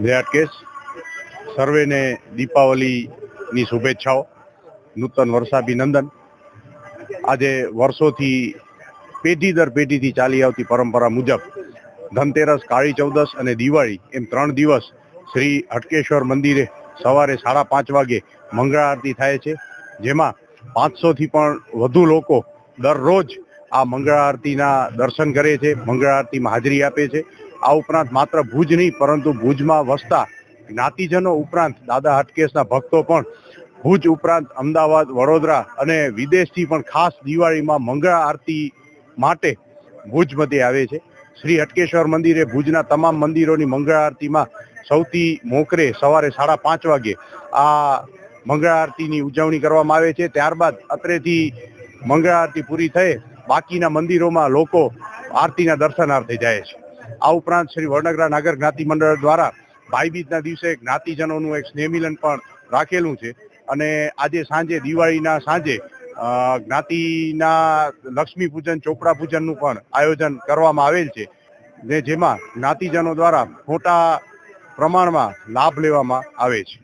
જય અટકેશ સર્વેને દીપાવલીની શુભેચ્છાઓ. નૂતન વર્ષાભિનંદન. આજે વર્ષોથી પેઢી દર પેઢીથી ચાલી આવતી પરંપરા મુજબ ધનતેરસ, કાળી ચૌદસ અને દિવાળી એમ ત્રણ દિવસ શ્રી હટકેશ્વર મંદિરે સવારે સાડા પાંચ વાગે મંગળા આરતી થાય છે. જેમાં પાંચસોથી પણ વધુ લોકો દરરોજ આ મંગળા આરતીના દર્શન કરે છે. મંગળા આરતીમાં હાજરી આપે છે. આ ઉપરાંત માત્ર ભુજ નહીં, પરંતુ ભુજમાં વસતા જ્ઞાતિજનો ઉપરાંત દાદા હટકેશના ભક્તો પણ ભુજ ઉપરાંત અમદાવાદ, વડોદરા અને વિદેશથી પણ ખાસ દિવાળીમાં મંગળા આરતી માટે ભુજ મધ્યે આવે છે. શ્રી હટકેશ્વર મંદિરે ભુજના તમામ મંદિરોની મંગળા આરતીમાં સૌથી મોકરે સવારે સાડા પાંચ વાગે આ મંગળા આરતીની ઉજવણી કરવામાં આવે છે. ત્યારબાદ અત્રેથી મંગળા આરતી પૂરી થઈ બાકીના મંદિરોમાં લોકો આરતીના દર્શનાર્થે જાય છે. આ ઉપરાંત શ્રી વડનગરા નાગર જ્ઞાતિ મંડળ દ્વારા ભાઈબીજના દિવસે જ્ઞાતિજનોનું એક સ્નેહમિલન પણ રાખેલું છે. અને આજે સાંજે, દિવાળીના સાંજે જ્ઞાતિના લક્ષ્મી પૂજન, ચોપડા પૂજનનું પણ આયોજન કરવામાં આવેલ છે. ને જેમાં જ્ઞાતિજનો દ્વારા મોટા પ્રમાણમાં લાભ લેવામાં આવે છે.